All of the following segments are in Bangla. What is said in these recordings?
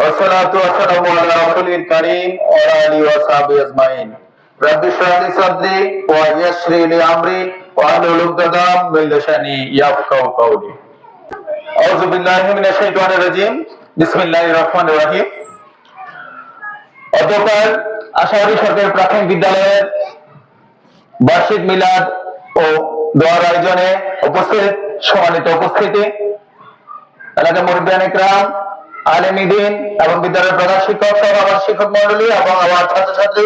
والصلاة والسلام على رسول الكريم وعلى آله وصحبه أجمعين رب اشرح لي صدري ويسر لي أمري واحلل عقدة من لساني يفقهوا قولي أعوذ بالله من الشيطان الرجيم بسم الله الرحمن الرحيم অতকাল আশাবাদী সরকারি প্রাথমিক বিদ্যালয়ের বার্ষিক মিলাদ ও দোয়ার আয়োজনে উপস্থিত সম্মানিত উপস্থিতি এলাকার মুরব্বিয়ান ইকরাম এবং বিদ্যালয়ের প্রধান শিক্ষক সহ আমার শিক্ষক মন্ডলী এবং আমার ছাত্রছাত্রী,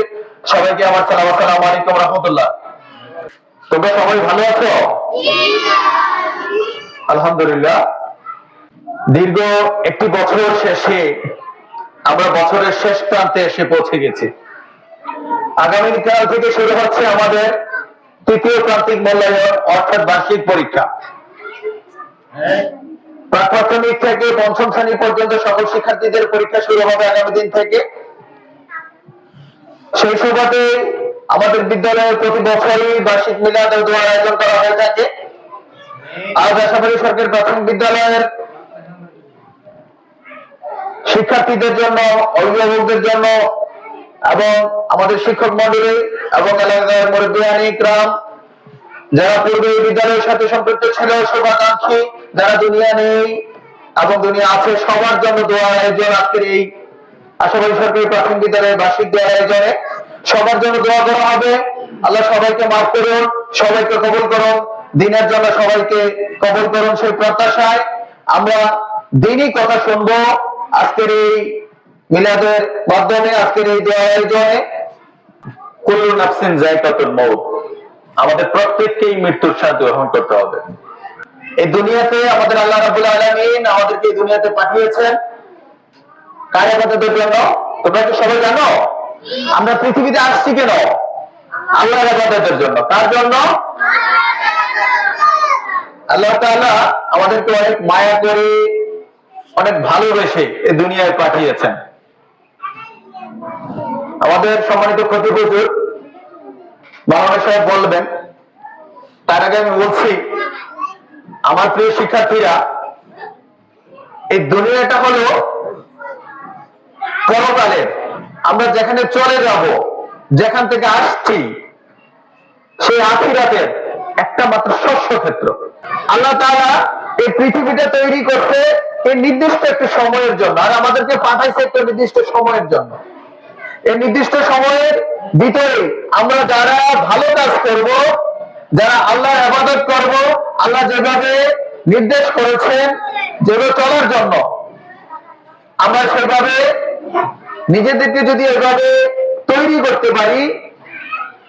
সবাইকে আমার সালাম আলাইকুম রহমতুল্লাহ। তোমরা সবাই ভালো আছো? আলহামদুলিল্লাহ। দীর্ঘ একটি বছর শেষে আমরা বছরের শেষ প্রান্তে এসে পৌঁছে গেছি। আগামীকাল থেকে শুরু হচ্ছে আমাদের তৃতীয় প্রান্তিক মূল্যায়ন, অর্থাৎ বার্ষিক পরীক্ষা। প্রাথমিক থেকে পঞ্চম শ্রেণি পর্যন্ত সকল শিক্ষার্থীদের পরীক্ষা শুরু হবে আগামী দিন থেকে। সেই সুবাদে আমাদের বিদ্যালয়ে প্রতি বছরই বার্ষিক মিলাদ ও দোয়ার আয়োজন করা হয়ে থাকে। আজ আশাবাদী সরকারি প্রাথমিক বিদ্যালয়ের শিক্ষার্থীদের জন্য, অভিভাবকদের জন্য এবং আমাদের শিক্ষক মন্ডলী এবং এলাকার মুরব্বিয়ানি গ্রাম যারা পূর্বে বিদ্যালয়ের সাথে সম্পৃক্ত ছিল শুভাকাঙ্ক্ষী যারা দুনিয়া নেই এবং দুনিয়া আছে, সবার জন্য দোয়া আয়োজন আজকের এই আশাবাদী সরকারি প্রাথমিক বিদ্যালয়ের বার্ষিক দোয়া আয়োজনে। সবার জন্য দোয়া করা হবে। আল্লাহ সবাইকে মাফ করুন, সবাইকে কবুল করুন, দিনের জন্য সবাইকে কবুল করুন সেই প্রত্যাশায়। আমরা দিনই কথা শুনব আজকের এই মিলাদের মাধ্যমে, আজকের এই দোয়া আয়োজনে। কুল্লু নাফসিন জায়কাতুল মউত। আমাদের প্রত্যেককেই মৃত্যুর স্বাদ গ্রহণ করতে হবে। এই দুনিয়াতে আমাদের আল্লাহ রাবুল আলমিন আমাদেরকে এই দুনিয়াতে পাঠিয়েছেন। কার আবাদতের জন্য তোমরা কি সবাই জানো? আমরা পৃথিবীতে আসছি কেন? আল্লাহ আবাদতের জন্য। কার জন্য? আল্লাহ তাআলা আমাদেরকে অনেক মায়া করে, অনেক ভালোবেসে এই দুনিয়ায় পাঠিয়েছেন। আমাদের সম্মানিত ক্ষতি হুজুর বাংলা সাহেব বলবেন, তার আগে আমি বলছি, আমার প্রিয় শিক্ষার্থীরা, এই দুনিয়াটা হলো পরকালের আমরা যেখানে চলে যাব, যেখান থেকে আসছি, সেই আখিরাতের একটা মাত্র শস্য ক্ষেত্র। আল্লাহ তাআলা এই পৃথিবীটা তৈরি করতে এই নির্দিষ্ট একটা সময়ের জন্য, আর আমাদেরকে পাঠাইছে একটা নির্দিষ্ট সময়ের জন্য। এই নির্দিষ্ট সময়ের ভিতরে আমরা যারা ভালো কাজ করব, যারা আল্লাহর আবাদত করব, আল্লাহ যেভাবে নির্দেশ করেছেন, যেভাবে চলার জন্য, আমরা সেভাবে নিজেদেরকে যদি এভাবে তৈরি করতে পারি,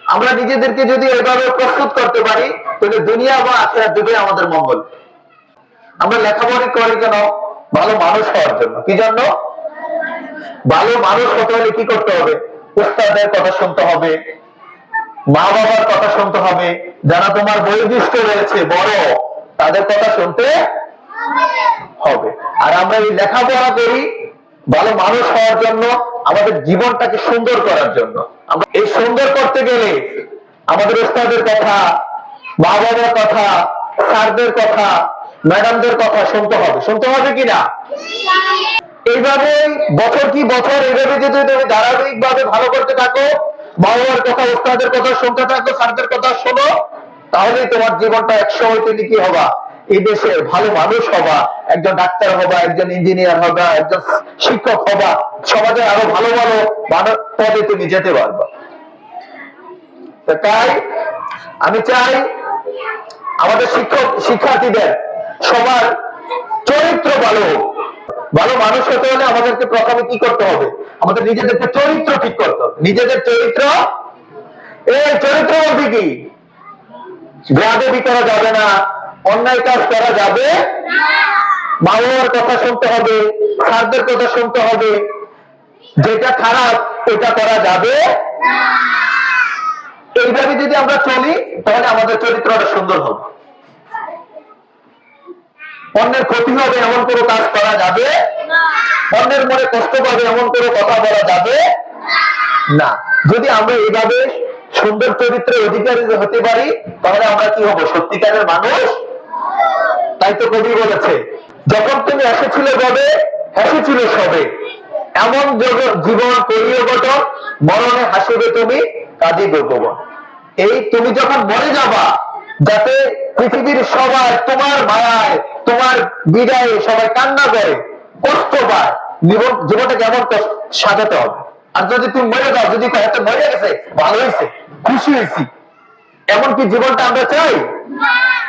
আমরা নিজেদেরকে যদি এভাবে প্রস্তুত করতে পারি, তাহলে দুনিয়া বা আখেরাত দুটোই আমাদের মঙ্গল। আমরা লেখাপড়া করি কেন? ভালো মানুষ হওয়ার জন্য। কি জন্য? ভালো মানুষ হতে হলে কি করতে হবে? উস্তাদের কথা শুনতে হবে মা বাবার কথা শুনতে হবে, যারা তোমার বয়োজ্যেষ্ঠ রয়েছে, বড়, তাদের কথা শুনতে হবে। আর আমরা এই লেখাপড়া করি ভালো মানুষ হওয়ার জন্য, আমাদের জীবনটাকে সুন্দর করার জন্য। আমরা এই সুন্দর করতে গেলে আমাদের উস্তাদের কথা মা বাবার কথা, স্যারদের কথা, ম্যাডামদের কথা শুনতে হবে। শুনতে হবে কিনা এইভাবে বছর কি বছর এইভাবে যদি তুমি ধারাবাহিক ভাবে ভালো করতে থাকো বাবার কথা, ওস্তাদের কথা শুনতে থাকো, স্যারদের কথা শোনো, তাহলে তোমার জীবনটা একসময় তুমি কি হবা? এই দেশে ভালো মানুষ হবা, একজন ডাক্তার হবা, একজন ইঞ্জিনিয়ার হবা, একজন শিক্ষক হবা, সমাজে আরও ভালো ভালো ভালো পদে তুমি যেতে পারবা। তাই আমি চাই আমাদের শিক্ষক, শিক্ষার্থীদের সবার চরিত্র ভালো হোক। ভালো মানুষ হতে হলে আমাদেরকে প্রথমে কি করতে হবে? আমাদের নিজেদেরকে চরিত্র ঠিক করতে হবে। নিজেদের চরিত্র? এই চরিত্র বলতে কি? গ্রাদেবি করা যাবে না, অন্যায় কাজ করা যাবে মা বাবার কথা শুনতে হবে, স্যারদের কথা শুনতে হবে। যেটা খারাপ এটা করা যাবে এইভাবে যদি আমরা চলি, তাহলে আমাদের চরিত্রটা সুন্দর হবে। অন্যের ক্ষতি হবে এমন কোনো কাজ করা যাবে? অন্যের মনে কষ্ট পাবে এমন কোনো কথা বলা যাবে? না। যদি আমরা এইভাবে সুন্দর চরিত্রের অধিকারী হতে পারি তাহলে আমরা কি হব? সত্যিকারের মানুষ? তাই তো কবি বলেছে যখন তুমি এসেছিলে গবে হেসেছিল সবে। এমন জীবন করিও গঠন মরণে হাসিবে তুমি কাঁদিবে ভুবন এই তুমি যখন মরে যাবা যাতে পৃথিবীর সবাই তোমার মায়ায় তোমার বিদায়ে সবাই কান্না করে কষ্ট পায়। জীবন জীবনটাকে এমন সাজাতে হবে। আর যদি তুমি মরে যাও যদি কয়, "এত মরে গেছে ভালো হয়েছে খুশি হয়েছি। এমনকি জীবনটা আমরা চাই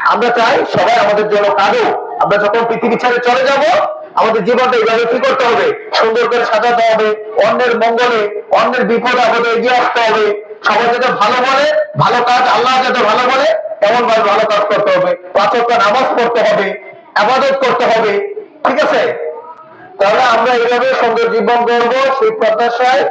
আমরা চাই সবাই আমাদের জন্য কাঁদো আমরা যখন পৃথিবী ছেড়ে চলে যাব আমাদের জীবনটা এইভাবে কি করতে হবে? সুন্দর করে সাজাতে হবে অন্যের মঙ্গলে অন্যের বিপদে আমাদের এগিয়ে আসতে হবে। সবাই যাতে ভালো বলে ভালো কাজ আল্লাহ যাতে ভালো বলে এমন ভাবে ভালো কাজ করতে হবে। পাঁচ নামাজ পড়তে হবে। আবাদত করতে হবে ঠিক আছে? তাহলে আমরা এইভাবে সুন্দর জীবন গড়বো সেই প্রত্যাশায়